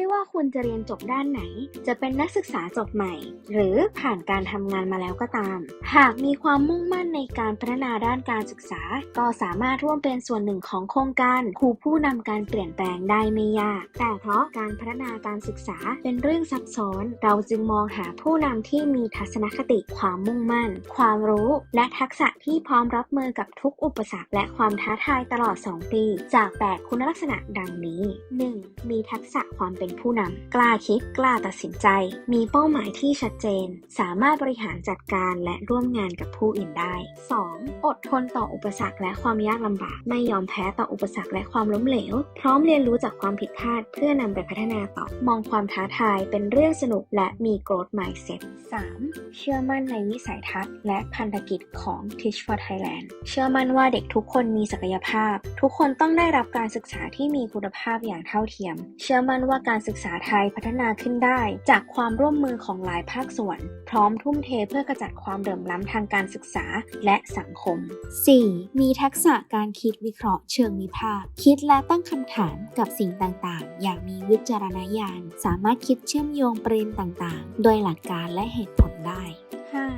ไม่ว่าคุณจะเรียนจบด้านไหน จะเป็นนักศึกษาจบใหม่ หรือผ่านการทำงานมาแล้วก็ตาม หากมีความมุ่งมั่นในการพัฒนาด้านการศึกษา ก็สามารถร่วมเป็นส่วนหนึ่งของโครงการครูผู้นำการเปลี่ยนแปลงได้ไม่ยาก แต่เพราะการพัฒนาการศึกษาเป็นเรื่องซับซ้อน เราจึงมองหาผู้นำที่มีทัศนคติความมุ่งมั่น ความรู้ และทักษะที่พร้อมรับมือกับทุกอุปสรรค และความท้าทายตลอด 2 ปี จาก 8 คุณลักษณะดังนี้ 1. มีทักษะความเป็นผู้นำ กล้าคิด กล้าตัดสินใจ มีเป้าหมายที่ชัดเจน สามารถบริหารจัดการและร่วมงานกับผู้อื่นได้ 2. อดทนต่ออุปสรรคและความยากลำบาก ไม่ยอมแพ้ต่ออุปสรรคและความล้มเหลว พร้อมเรียนรู้จากความผิดพลาดเพื่อนำไปพัฒนาต่อ มองความท้าทายเป็นเรื่องสนุกและมี growth mindset 3. เชื่อมั่นในวิสัยทัศน์และพันธกิจของ Teach for Thailand เชื่อมั่นว่าเด็กทุกคนมีศักยภาพ ทุกคนต้องได้รับการศึกษาที่มีคุณภาพอย่างเท่าเทียม เชื่อมั่นว่าการศึกษาไทยพัฒนาขึ้นได้ จากความร่วมมือของหลายภาคส่วน พร้อมทุ่มเทเพื่อกระจัดความเหลื่อมล้ำทางการศึกษาและสังคม 4. มีทักษะการคิดวิเคราะห์เชิงวิพากษ์คิดและตั้งคำถามกับสิ่งต่างๆ อย่างมีวิจารณญาณ สามารถคิดเชื่อมโยงประเด็นต่างๆ โดยหลักการและเหตุผลได้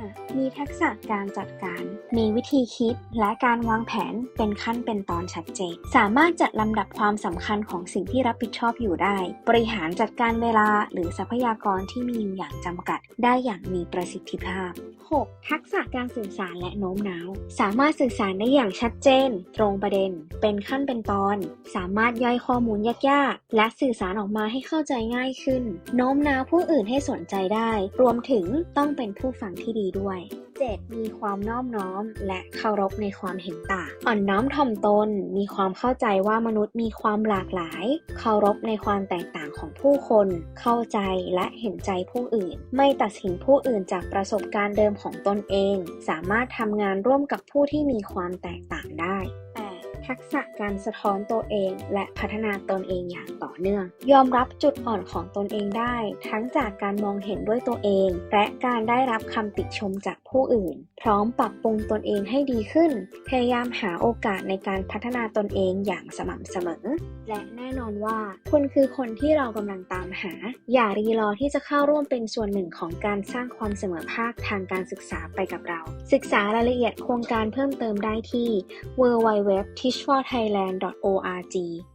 5. มีทักษะการจัดการ มีวิธีคิดและการวางแผนเป็นขั้นเป็นตอนชัดเจน สามารถจัดลำดับความสำคัญของสิ่งที่รับผิดชอบอยู่ได้ บริหารจัดการเวลาหรือทรัพยากรที่มีอยู่อย่างจำกัด ได้อย่างมีประสิทธิภาพ 6. ทักษะการสื่อสารและโน้มน้าว สามารถสื่อสารได้อย่างชัดเจน ตรงประเด็น เป็นขั้นเป็นตอน สามารถย่อยข้อมูลยากๆ และสื่อสารออกมาให้เข้าใจง่ายขึ้น โน้มน้าวผู้อื่นให้สนใจได้ รวมถึงต้องเป็นผู้ฟังที่ดีด้วย 7. มีความนอบน้อม และเคารพในความเห็นต่าง อ่อนน้อมถ่อมตน มีความเข้าใจว่ามนุษย์มีความหลากหลาย เคารพในความแตกต่างของผู้คน เข้าใจและเห็นใจผู้อื่น ไม่ตัดสินผู้อื่นจากประสบการณ์เดิมของตนเอง สามารถทำงานร่วมกับผู้ที่มีความแตกต่างได้ ทักษะการสะท้อนตัวเอง และพัฒนาตนเองอย่างต่อเนื่อง ยอมรับจุดอ่อนของตนเองได้ ทั้งจากการมองเห็นด้วยตัวเอง และการได้รับคำติชมจากผู้อื่น พร้อมปรับปรุงตนเองให้ดีขึ้น พยายามหาโอกาสในการพัฒนาตนเองอย่างสม่ำเสมอ และแน่นอนว่าคุณคือคนที่เรากำลังตามหา อย่ารีรอที่จะเข้าร่วมเป็นส่วนหนึ่งของการสร้างความเสมอภาคทางการศึกษาไปกับเรา ศึกษารายละเอียดโครงการเพิ่มเติมได้ที่ www.teachforthailand.org